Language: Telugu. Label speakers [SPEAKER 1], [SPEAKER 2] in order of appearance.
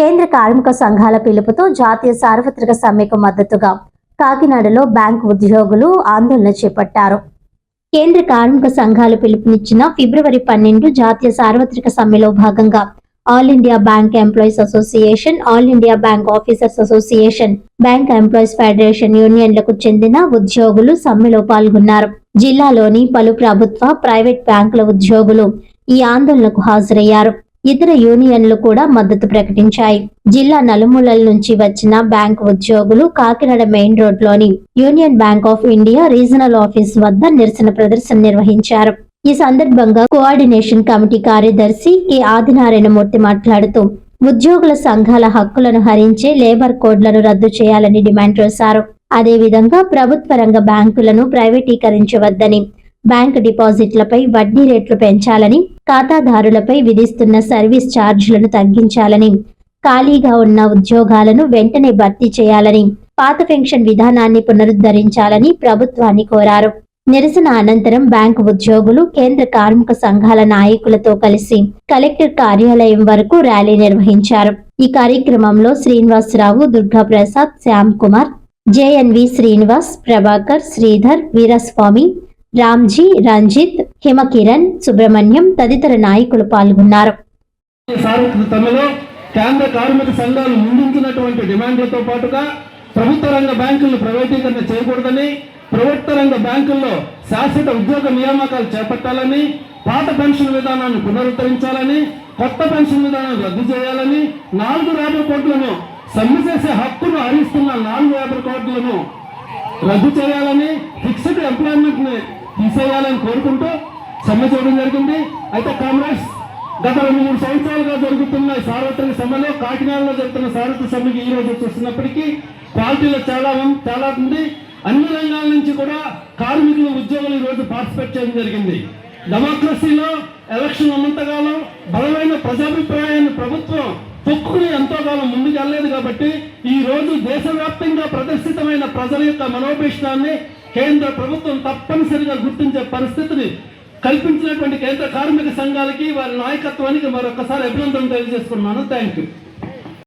[SPEAKER 1] కేంద్ర కార్మిక సంఘాల పిలుపుతో జాతీయ సార్వత్రిక సమ్మెకు మద్దతుగా కాకినాడలో బ్యాంకు ఉద్యోగులు ఆందోళన చేపట్టారు. కేంద్ర కార్మిక సంఘాలు పిలుపునిచ్చిన ఫిబ్రవరి పన్నెండు జాతీయ సార్వత్రిక సమ్మెలో భాగంగా all India bank employees association all India bank officers association bank employees federation యూనియన్లకు చెందిన ఉద్యోగులు సమ్మెలో పాల్గొన్నారు. జిల్లాలోని పలు ప్రభుత్వ ప్రైవేట్ బ్యాంకుల ఉద్యోగులు ఈ ఆందోళనకు హాజరయ్యారు. ఇతర యూనియన్లు కూడా మద్దతు ప్రకటించాయి. జిల్లా నలుమూలల నుంచి వచ్చిన బ్యాంక్ ఉద్యోగులు కాకినాడ మెయిన్ రోడ్లోని union bank of India regional office వద్ద నిరసన ప్రదర్శన నిర్వహించారు. ఈ సందర్భంగా కోఆర్డినేషన్ కమిటీ కార్యదర్శి కె. ఆదినారాయణమూర్తి మాట్లాడుతూ ఉద్యోగుల సంఘాల హక్కులను హరించే లేబర్ కోడ్లను రద్దు చేయాలని డిమాండ్ చేశారు. అదేవిధంగా ప్రభుత్వ రంగ బ్యాంకులను ప్రైవేటీకరించవద్దని బ్యాంక్ డిపాజిట్లపై వడ్డీ రేట్లు పెంచాలని ఖాతాదారులపై విధిస్తున్న సర్వీస్ ఛార్జీలను తగ్గించాలని ఖాళీగా ఉన్న ఉద్యోగాలను వెంటనే భర్తీ చేయాలని పాత పెన్షన్ విధానాన్ని పునరుద్ధరించాలని ప్రభుత్వాన్ని కోరారు. నిరసన అనంతరం బ్యాంకు ఉద్యోగులు కేంద్ర కార్మిక సంఘాల నాయకులతో కలిసి కలెక్టర్ కార్యాలయం వరకు ర్యాలీ నిర్వహించారు. ఈ కార్యక్రమంలో శ్రీనివాసరావు దుర్గా ప్రసాద్ శ్యామ్ కుమార్ జేఎన్వి శ్రీనివాస్ ప్రభాకర్ శ్రీధర్ వీరస్వామి రామ్జీ రంజిత్ హిమకిరణ్ సుబ్రహ్మణ్యం తదితర నాయకులు పాల్గొన్నారు.
[SPEAKER 2] కేంద్ర కార్మిక సంఘాలు ముందుంచినటువంటి డిమాండ్లతో పాటుగా ప్రభుత్వ రంగ బ్యాంకులను ప్రైవేటీకరణ చేయకూడదని ప్రభుత్వ రంగ బ్యాంకుల్లో శాశ్వత ఉద్యోగ నియామకాలు చేపట్టాలని పాత పెన్షన్ విధానాన్ని పునరుద్ధరించాలని కొత్త పెన్షన్ విధానాన్ని రద్దు చేయాలని నాలుగు యాభై కోట్లను సమ్మె చేసే హక్కును హరిస్తున్న నాలుగు యాభై కోట్లను రద్దు చేయాలని ఫిక్స్డ్ ఎంప్లాయ్మెంట్ని తీసేయాలని కోరుకుంటూ సమ్మె చేయడం జరిగింది. అయితే కాంగ్రెస్ గత రెండు మూడు సంవత్సరాలుగా జరుగుతున్న సార్వత్రిక సమ్మెలో కాకినాడలో జరుగుతున్న సార్వత్రిక సమ్మెకి ఈ రోజు చూస్తున్నప్పటికీ పార్టీలో చాలా చాలా ఉంది. అన్ని రంగాల నుంచి కూడా కార్మికులు ఉద్యోగులు ఈ రోజు పార్టిసిపేట్ చేయడం జరిగింది. డెమోక్రసీలో ఎలక్షన్ ఉన్నంతకాలం బలమైన ప్రజాభిప్రాయాన్ని ప్రభుత్వం తొక్కుని ఎంతో కాలం ముందుకు వెళ్ళలేదు కాబట్టి ఈ రోజు దేశవ్యాప్తంగా ప్రదర్శితమైన ప్రజల యొక్క మనోభీష్టాన్ని కేంద్ర ప్రభుత్వం తప్పనిసరిగా గుర్తించే పరిస్థితిని కల్పించినటువంటి కేంద్ర కార్మిక సంఘాలకి వారి నాయకత్వానికి మరొకసారి అభినందనలు తెలియజేసుకున్నాను. Thank you